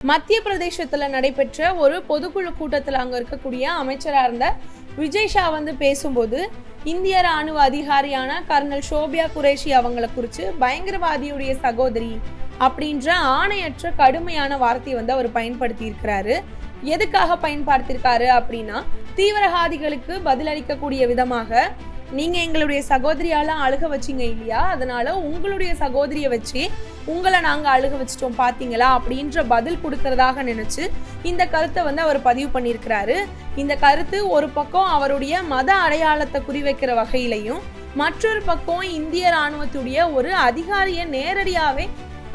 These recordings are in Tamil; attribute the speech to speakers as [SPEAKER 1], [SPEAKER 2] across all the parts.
[SPEAKER 1] மத்திய பிரதேசத்துல நடைபெற்ற ஒரு பொதுக்குழு கூட்டத்தில் அங்க இருக்கக்கூடிய அமைச்சராக இருந்த விஜய் ஷா வந்து பேசும்போது இந்திய ராணுவ அதிகாரியான கர்னல் ஷோபியா குரேஷி அவங்கள குறித்து பயங்கரவாதியுடைய சகோதரி அப்படின்ற ஆணையற்ற கடுமையான வார்த்தையை வந்து அவர் பயன்படுத்தி இருக்கிறாரு எதுக்காக பயன்படுத்தியிருக்காரு அப்படின்னா தீவிரவாதிகளுக்கு பதிலளிக்கக்கூடிய விதமாக நீங்க எங்களுடைய சகோதரியாலாம் அழுக வச்சீங்க இல்லையா? அதனால உங்களுடைய சகோதரியை வச்சு உங்களை நாங்க அழுக வச்சிட்டோம் பாத்தீங்களா? அப்படின்ற பதில் கொடுக்கறதாக நினைச்சு இந்த கருத்தை வந்து அவர் பதிவு பண்ணியிருக்கிறாரு. இந்த கருத்து ஒரு பக்கம் அவருடைய மத அடையாளத்தை குறிவைக்கிற வகையிலையும் மற்றொரு பக்கம் இந்திய ராணுவத்துடைய ஒரு அதிகாரியை நேரடியாவே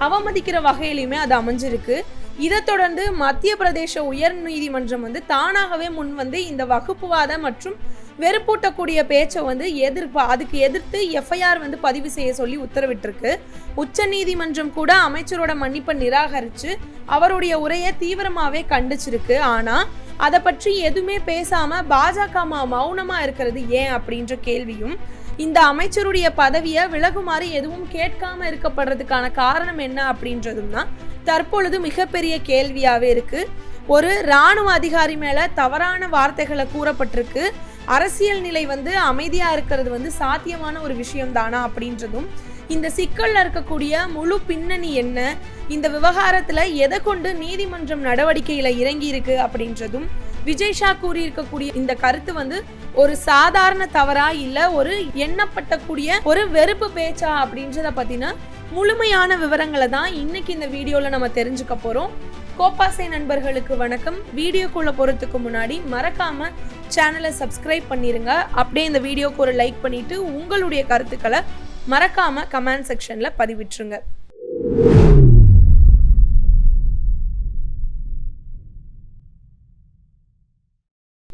[SPEAKER 1] அவமதிக்கிற வகையிலுமே அது அமைஞ்சிருக்கு. இதை தொடர்ந்து மத்திய பிரதேச உயர் நீதிமன்றம் வந்து தானாகவே முன் வந்து இந்த வகுப்புவாத மற்றும் வெறுப்பூட்டக்கூடிய பேச்சை வந்து எதிர்ப்பு அதுக்கு எதிர்த்து எஃப்ஐஆர் வந்து பதிவு செய்ய சொல்லி உத்தரவிட்டிருக்கு. உச்ச நீதிமன்றம் கூட அமைச்சரோட மன்னிப்பை நிராகரித்து அவருடைய உரையை தீவிரமாகவே கண்டிச்சிருக்கு. ஆனால் அதை பற்றி எதுவுமே பேசாமல் பாஜக மௌனமாக இருக்கிறது ஏன் அப்படின்ற கேள்வியும் இந்த அமைச்சருடைய பதவியை விலகுமாறு எதுவும் கேட்காம இருக்கப்படுறதுக்கான காரணம் என்ன அப்படின்றதும் தான் தற்பொழுது மிகப்பெரிய கேள்வியாகவே இருக்கு. ஒரு இராணுவ அதிகாரி மேல தவறான வார்த்தைகளை கூறப்பட்டிருக்கு. அரசியல் நிலை வந்து அமைதியாக இருக்கிறது வந்து சாத்தியமான ஒரு விஷயம் தானா அப்படின்றதும் இந்த சிக்கலில் இருக்கக்கூடிய முழு பின்னணி என்ன இந்த விவகாரத்தில் எதை கொண்டு நீதிமன்றம் நடவடிக்கையில் இறங்கியிருக்கு அப்படின்றதும் விஜய் ஷா கூறியிருக்கக்கூடிய இந்த கருத்து வந்து ஒரு சாதாரண தவறா இல்ல ஒரு எண்ணப்பட்டக்கூடிய ஒரு வெறுப்பு பேச்சா அப்படின்றத பத்தின முழுமையான விவரங்களை தான் இன்னைக்கு இந்த வீடியோல நம்ம தெரிஞ்சுக்க போறோம். கோப்பாசை நண்பர்களுக்கு வணக்கம். வீடியோக்குள்ள போறதுக்கு முன்னாடி மறக்காம சேனலை சப்ஸ்கிரைப் பண்ணிருங்க. அப்படியே இந்த வீடியோக்கு ஒரு லைக் பண்ணிட்டு உங்களுடைய கருத்துக்களை மறக்காம கமெண்ட் செக்ஷன்ல பதிவிட்டுருங்க.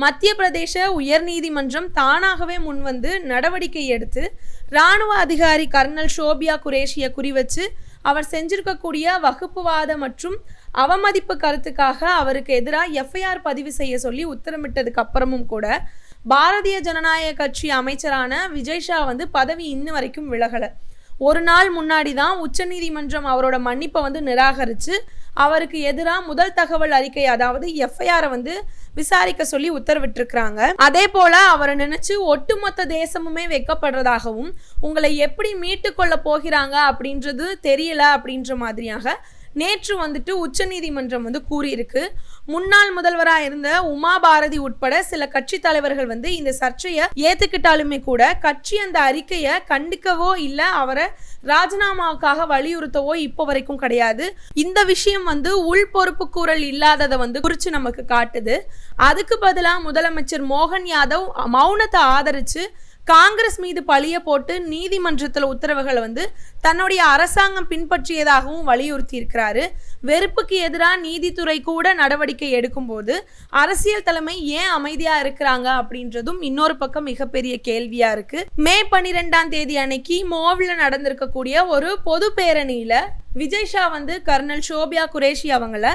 [SPEAKER 1] மத்திய பிரதேச உயர்நீதிமன்றம் தானாகவே முன்வந்து நடவடிக்கை எடுத்து ராணுவ அதிகாரி கர்னல் ஷோபியா குரேஷியை குறிவச்சு அவர் செஞ்சிருக்கக்கூடிய வகுப்புவாத மற்றும் அவமதிப்பு கருத்துக்காக அவருக்கு எதிராக எஃப்ஐஆர் பதிவு செய்ய சொல்லி உத்தரமிட்டதுக்கு அப்புறமும் கூட பாரதிய ஜனநாயக கட்சி அமைச்சரான விஜய் ஷா வந்து பதவி இன்ன வரைக்கும் விலகலை. ஒரு நாள் முன்னாடி தான் உச்சநீதிமன்றம் அவரோட மன்னிப்பை வந்து நிராகரித்து அவருக்கு எதிராக முதல் தகவல் அறிக்கை அதாவது எஃப்ஐஆரை வந்து விசாரிக்க சொல்லி உத்தரவிட்டிருக்கிறாங்க. அதே போல அவரை நினைச்சு ஒட்டுமொத்த தேசமுமே வெக்கப்படுறதாகவும் உங்களை எப்படி மீட்டு கொள்ள போகிறாங்க அப்படின்றது தெரியல அப்படின்ற மாதிரியாக நேற்று வந்துட்டு உச்சநீதிமன்றம் வந்து கூறியிருக்கு. முன்னாள் முதல்வராக இருந்த உமா பாரதி உட்பட சில கட்சி தலைவர்கள் வந்து இந்த சர்ச்சையை ஏத்துக்கிட்டாலுமே கூட கட்சி அந்த அறிக்கையை கண்டிக்கவோ இல்லை அவரை ராஜினாமாவுக்காக வலியுறுத்தவோ இப்போ வரைக்கும் கிடையாது. இந்த விஷயம் வந்து உள் பொறுப்பு கூறல் இல்லாததை வந்து குறித்து நமக்கு காட்டுது. அதுக்கு பதிலாக முதலமைச்சர் மோகன் யாதவ் மௌனத்தை ஆதரிச்சு காங்கிரஸ் மீது பழிய போட்டு நீதிமன்றத்தில் உத்தரவுகளை வந்து தன்னுடைய அரசாங்கம் பின்பற்றியதாகவும் வலியுறுத்தி இருக்கிறாரு வெறுப்புக்கு எதிராக நீதித்துறை கூட நடவடிக்கை எடுக்கும்போது அரசியல் தலைமை ஏன் அமைதியா இருக்கிறாங்க அப்படின்றதும் இன்னொரு பக்கம் மிகப்பெரிய கேள்வியா இருக்கு. மே பன்னிரெண்டாம் தேதி அன்னைக்கு மோவில் நடந்திருக்கக்கூடிய ஒரு பொது பேரணியில விஜய் ஷா வந்து கர்னல் ஷோபியா குரேஷி அவங்கள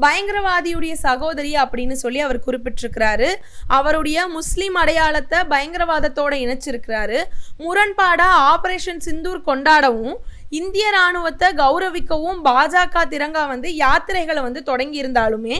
[SPEAKER 1] பயங்கரவாதியுடைய சகோதரி அப்படின்னு சொல்லி அவர் குறிப்பிட்டிருக்கிறாரு. அவருடைய முஸ்லீம் அடையாளத்தை பயங்கரவாதத்தோட இணைச்சிருக்கிறாரு. முரண்பாடா ஆபரேஷன் சிந்தூர் கொண்டாடவும் இந்திய ராணுவத்தை கௌரவிக்கவும் பாஜக திரங்கா வந்து யாத்திரைகளை வந்து தொடங்கி இருந்தாலுமே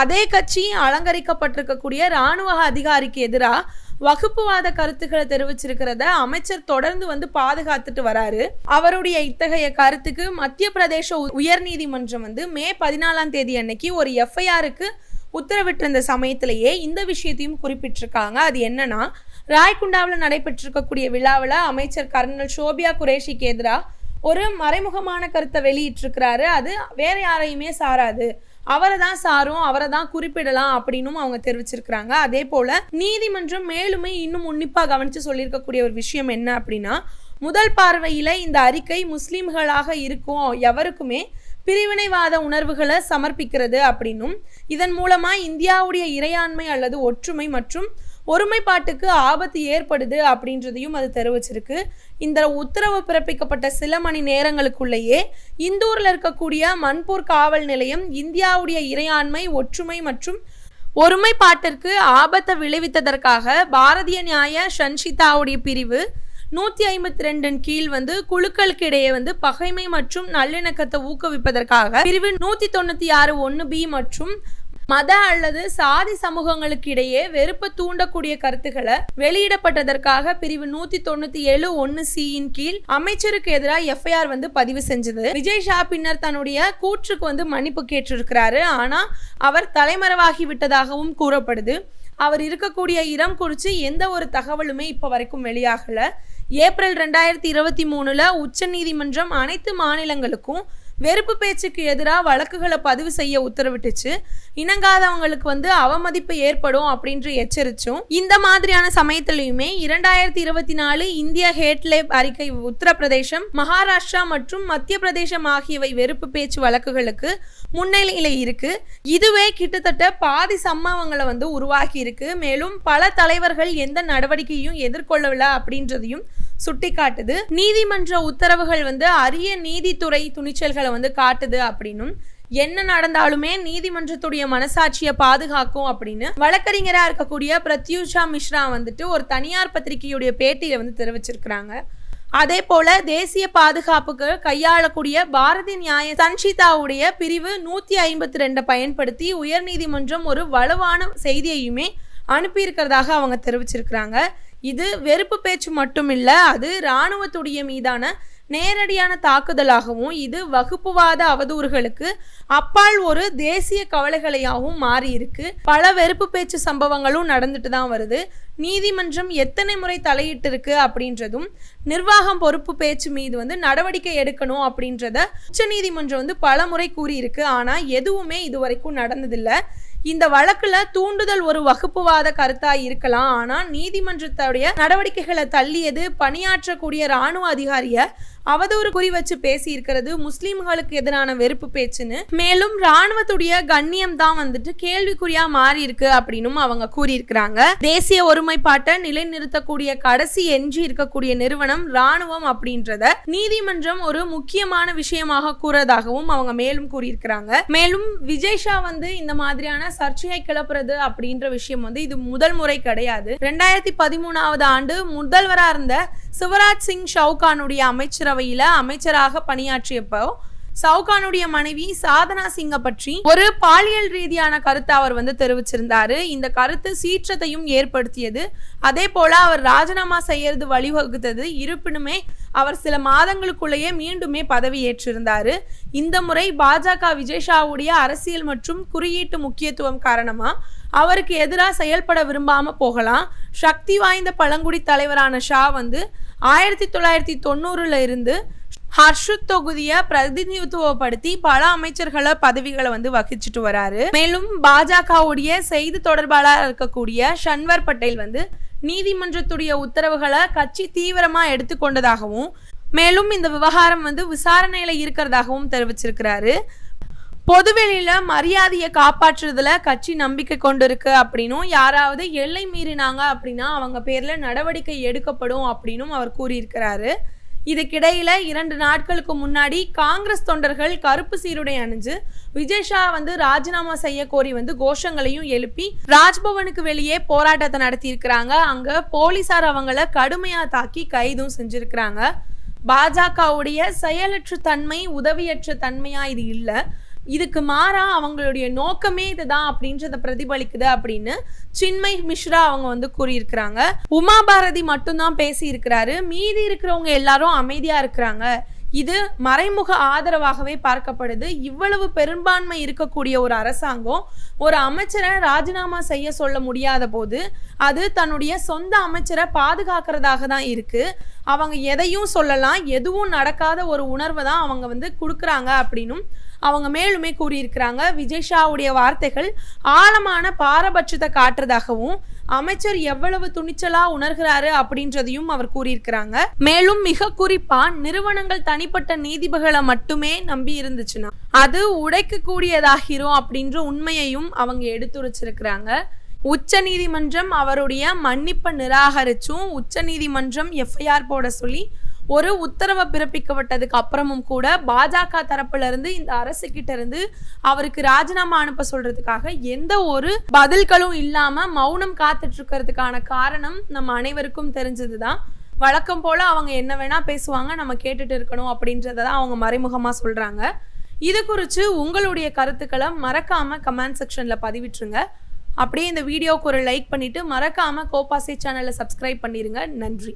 [SPEAKER 1] அதே கட்சி அலங்கரிக்கப்பட்டிருக்கக்கூடிய ராணுவ அதிகாரிக்கு எதிராக வகுப்புவாத கருத்துக்களை தெரிவிச்சிருக்கிறத அமைச்சர் தொடர்ந்து வந்து பாதுகாத்துட்டு வராரு. அவருடைய இத்தகைய கருத்துக்கு மத்திய பிரதேச உ- உயர்நீதிமன்றம் வந்து மே பதினாலாம் தேதி அன்னைக்கு ஒரு எஃப்ஐஆருக்கு உத்தரவிட்டிருந்த சமயத்திலேயே இந்த விஷயத்தையும் குறிப்பிட்டிருக்காங்க. அது என்னன்னா ராய்குண்டாவில் நடைபெற்றிருக்கக்கூடிய விழாவில் அமைச்சர் கர்னல் ஷோபியா குரேஷிக்கு எதிராக ஒரு மறைமுகமான கருத்தை வெளியிட்டிருக்கிறாரு. அது வேற யாரையுமே சாராது. அவரை தான் சாரும் அவரை தான் குறிப்பிடலாம் அப்படின்னும் அவங்க தெரிவிச்சிருக்கிறாங்க. அதே போல நீதிமன்றம் மேலுமே இன்னும் உன்னிப்பாக கவனிச்சு சொல்லியிருக்கக்கூடிய ஒரு விஷயம் என்ன அப்படின்னா முதல் பார்வையில இந்த அறிக்கை முஸ்லீம்களாக இருக்கும் எவருக்குமே பிரிவினைவாத உணர்வுகளை சமர்ப்பிக்கிறது அப்படின்னும் இதன் மூலமா இந்தியாவுடைய இறையாண்மை அல்லது ஒற்றுமை மற்றும் ஒருமைப்பாட்டுக்கு ஆபத்து ஏற்படுது அப்படின்றதையும் அது தெரிவிச்சிருக்கு. இந்த உத்தரவு பிறப்பிக்கப்பட்ட சில மணி நேரங்களுக்குள்ளேயே இந்தூரில் இருக்கக்கூடிய மன்பூர் காவல் நிலையம் இந்தியாவுடைய இறையாண்மை ஒற்றுமை மற்றும் ஒருமைப்பாட்டிற்கு ஆபத்தை விளைவித்ததற்காக பாரதிய நியாய சன்ஷிதாவுடைய பிரிவு நூத்தி ஐம்பத்தி ரெண்டின் கீழ் வந்து குழுக்களுக்கு இடையே வந்து பகைமை மற்றும் நல்லிணக்கத்தை ஊக்குவிப்பதற்காக பிரிவு நூத்தி தொண்ணூத்தி ஆறு ஒன்று பி மற்றும் மத அல்லது சாதி சமூகங்களுக்கு இடையே வெறுப்பை தூண்டக்கூடிய கருத்துக்களை வெளியிடப்பட்டதற்காக பிரிவு நூத்தி தொண்ணூத்தி ஏழு ஒன்னு சியின் கீழ் அமைச்சருக்கு எதிராக எஃப்ஐஆர் வந்து பதிவு செஞ்சது. விஜய் ஷா பின்னர் தன்னுடைய கூற்றுக்கு வந்து மன்னிப்பு கேட்டிருக்கிறாரு. ஆனா அவர் தலைமறைவாகி விட்டதாகவும் கூறப்படுது. அவர் இருக்கக்கூடிய இடம் குறித்து எந்த ஒரு தகவலுமே இப்போ வரைக்கும் வெளியாகல. ஏப்ரல் ரெண்டாயிரத்தி இருபத்தி மூணுல உச்ச நீதிமன்றம் அனைத்து மாநிலங்களுக்கும் வெறுப்பு பேச்சுக்கு எதிராக வழக்குகளை பதிவு செய்ய உத்தரவிட்டுச்சு. இணங்காதவங்களுக்கு வந்து அவமதிப்பு ஏற்படும் அப்படின்று எச்சரிச்சும். இந்த மாதிரியான சமயத்திலையுமே இரண்டாயிரத்தி இருபத்தி நாலு இந்திய ஹேட்லேப் அறிக்கை உத்தரப்பிரதேசம் மகாராஷ்டிரா மற்றும் மத்திய பிரதேசம் ஆகியவை வெறுப்பு பேச்சு வழக்குகளுக்கு முன்னிலையில் இருக்கு. இதுவே கிட்டத்தட்ட பாதி சம்பவங்களை வந்து உருவாக்கி இருக்கு மேலும் பல தலைவர்கள் எந்த நடவடிக்கையும் எதிர்கொள்ளவில்லை அப்படின்றதையும் சுட்டிக்காட்டுது. நீதிமன்ற உத்தரவுகள் வந்து அரிய நீதித்துறை துணிச்சல்களை வந்து காட்டுது அப்படின்னும் என்ன நடந்தாலுமே நீதிமன்றத்துடைய மனசாட்சியை பாதுகாக்கும் அப்படின்னு வழக்கறிஞராக இருக்கக்கூடிய பிரத்யூஷா மிஸ்ரா வந்துட்டு ஒரு தனியார் பத்திரிகையுடைய பேட்டியில் வந்து தெரிவிச்சிருக்கிறாங்க. அதே போல தேசிய பாதுகாப்புக்கு கையாளக்கூடிய பாரதி நியாய சன்ஷிதாவுடைய பிரிவு நூத்தி ஐம்பத்தி ரெண்டை பயன்படுத்தி உயர்நீதிமன்றம் ஒரு வலுவான செய்தியையுமே அனுப்பியிருக்கிறதாக அவங்க தெரிவிச்சிருக்கிறாங்க. இது வெறுப்பு பேச்சு மட்டும் அது இராணுவத்துடைய மீதான நேரடியான தாக்குதலாகவும் இது வகுப்புவாத அவதூறுகளுக்கு அப்பால் ஒரு தேசிய கவலைகளையாகவும் மாறி இருக்கு பல வெறுப்பு பேச்சு சம்பவங்களும் நடந்துட்டு தான் வருது. நீதிமன்றம் எத்தனை முறை தலையிட்டு இருக்கு அப்படின்றதும் நிர்வாகம் பொறுப்பு பேச்சு மீது வந்து நடவடிக்கை எடுக்கணும் அப்படின்றத உச்ச நீதிமன்றம் வந்து பல முறை கூறியிருக்கு. ஆனால் எதுவுமே இது வரைக்கும் நடந்ததில்லை. இந்த வழக்குல தூண்டுதல் ஒரு வகுப்புவாத கருத்தா இருக்கலாம். ஆனா நீதிமன்றத்துடைய நடவடிக்கைகளை தள்ளியது பணியாற்றக்கூடிய ராணுவ அதிகாரிய அவதூறு குறி வச்சு பேசி இருக்கிறது முஸ்லீம்களுக்கு எதிரான வெறுப்பு பேச்சுன்னு. மேலும் ராணுவத்துடைய கண்ணியம் தான் வந்துட்டு கேள்விக்குறியா மாறி இருக்கு அப்படின்னும் அவங்க கூறியிருக்கிறாங்க. தேசிய ஒருமைப்பாட்டை நிலைநிறுத்தக்கூடிய கடைசி எஞ்சி இருக்கக்கூடிய நிறுவனம் ராணுவம் அப்படின்றத நீதிமன்றம் ஒரு முக்கியமான விஷயமாக கூறதாகவும் அவங்க மேலும் கூறியிருக்கிறாங்க. மேலும் விஜய் ஷா வந்து இந்த மாதிரியான சர்ச்சையை கிளப்புறது அப்படின்ற விஷயம் வந்து இது முதல் முறை கிடையாது. ரெண்டாயிரத்தி பதிமூணாவது ஆண்டு முதல்வரா இருந்த சிவராஜ் சிங் ஷவுகானுடைய அமைச்சரவையில் அமைச்சராக பணியாற்றியப்போ சவுகானுடைய மனைவி சாதனா சிங்கை பற்றி ஒரு பாலியல் ரீதியான கருத்தை அவர் வந்து தெரிவிச்சிருந்தாரு. இந்த கருத்து சீற்றத்தையும் ஏற்படுத்தியது. அதே போல அவர் ராஜினாமா செய்யறது வழிவகுத்தது. இருப்பினுமே அவர் சில மாதங்களுக்குள்ளேயே மீண்டுமே பதவி ஏற்றிருந்தாரு. இந்த முறை பாஜக விஜய்ஷாவுடைய அரசியல் மற்றும் குறியீட்டு முக்கியத்துவம் காரணமா அவருக்கு எதிராக செயல்பட விரும்பாம போகலாம். சக்தி வாய்ந்த பழங்குடி தலைவரான ஷா வந்து ஆயிரத்தி தொள்ளாயிரத்தி தொண்ணூறுல இருந்து ஹர்ஷுத் தொகுதியை பிரதிநிதித்துவப்படுத்தி பல அமைச்சர்களை பதவிகளை வந்து வகிச்சுட்டு வராரு. மேலும் பாஜகவுடைய செய்தி தொடர்பாளராக இருக்கக்கூடிய ஷன்வர் பட்டேல் வந்து நீதிமன்றத்துடைய உத்தரவுகளை கட்சி தீவிரமா எடுத்துக்கொண்டதாகவும் மேலும் இந்த விவகாரம் வந்து விசாரணையில இருக்கிறதாகவும் தெரிவிச்சிருக்கிறாரு. பொதுவெளியில மரியாதையை காப்பாற்றுறதுல கட்சி நம்பிக்கை கொண்டிருக்கு அப்படின்னும் யாராவது எல்லை மீறினாங்க அப்படின்னா அவங்க பேர்ல நடவடிக்கை எடுக்கப்படும் அப்படின்னும் அவர் கூறியிருக்கிறாரு. இதுக்கிடையில இரண்டு நாட்களுக்கு முன்னாடி காங்கிரஸ் தொண்டர்கள் கருப்பு சீருடை அணிஞ்சு விஜய் ஷா வந்து ராஜினாமா செய்ய கோரி வந்து கோஷங்களையும் எழுப்பி ராஜ்பவனுக்கு வெளியே போராட்டத்தை நடத்தியிருக்கிறாங்க. அங்கே அங்க போலீசார் அவங்கள கடுமையா தாக்கி கைதும் செஞ்சிருக்கிறாங்க. பாஜகவுடைய செயலற்ற தன்மை உதவியற்ற தன்மையா இது இல்லை. இதுக்கு மாறா அவங்களுடைய நோக்கமே இதுதான் அப்படின்றத பிரதிபலிக்குது அப்படின்னு சின்மய் மிஸ்ரா அவங்க வந்து கூறியிருக்கிறாங்க. உமா பாரதி மட்டும்தான் பேசி இருக்கிறாரு மீதி இருக்கிறவங்க எல்லாரும் அமைதியா இருக்கிறாங்க. இது மறைமுக ஆதரவாகவே பார்க்கப்படுது. இவ்வளவு பெரும்பான்மை இருக்கக்கூடிய ஒரு அரசாங்கம் ஒரு அமைச்சரை ராஜினாமா செய்ய சொல்ல முடியாத போது அது தன்னுடைய சொந்த அமைச்சரை பாதுகாக்கிறதாக தான் இருக்கு. அவங்க எதையும் சொல்லலாம். எதுவும் நடக்காத ஒரு உணர்வை தான் அவங்க வந்து கொடுக்குறாங்க அப்படின்னும் அவங்க மேலுமே கூறியிருக்கிறாங்க. விஜய் ஷாவுடைய வார்த்தைகள் ஆழமான பாரபட்சத்தை காட்டுறதாகவும் அமைச்சர் எவ்வளவு துணிச்சலா உணர்கிறாரு அப்படின்றதையும் அவர் கூறியிருக்கிறாங்க. மேலும் மிக குறிப்பா நிறுவனங்கள் தனிப்பட்ட நீதிபதிகளை மட்டுமே நம்பி இருந்துச்சுன்னா அது உடைக்க கூடியதாகிரும் அப்படின்ற உண்மையையும் அவங்க எடுத்துரைச்சிருக்கிறாங்க. உச்ச நீதிமன்றம் அவருடைய மன்னிப்பை நிராகரிச்சும் உச்ச நீதிமன்றம் எஃப்ஐஆர் போட சொல்லி ஒரு உத்தரவை பிறப்பிக்கப்பட்டதுக்கு அப்புறமும் கூட பாஜக தரப்புல இருந்து இந்த அரசு கிட்ட இருந்து அவருக்கு ராஜினாமா அனுப்ப சொல்றதுக்காக எந்த ஒரு பதில்களும் இல்லாம மௌனம் காத்துட்டு இருக்கிறதுக்கான காரணம் நம்ம அனைவருக்கும் தெரிஞ்சதுதான். வழக்கம் போல் அவங்க என்ன வேணால் பேசுவாங்க நம்ம கேட்டுட்டு இருக்கணும் அப்படின்றத தான் அவங்க மறைமுகமாக சொல்கிறாங்க இது குறித்து உங்களுடைய கருத்துக்களை மறக்காமல் கமெண்ட் செக்ஷனில் பதிவிட்டுருங்க. அப்படியே இந்த வீடியோவுக்கு ஒரு லைக் பண்ணிவிட்டு மறக்காமல் கோபாசி சேனலை சப்ஸ்கிரைப் பண்ணிடுங்க நன்றி.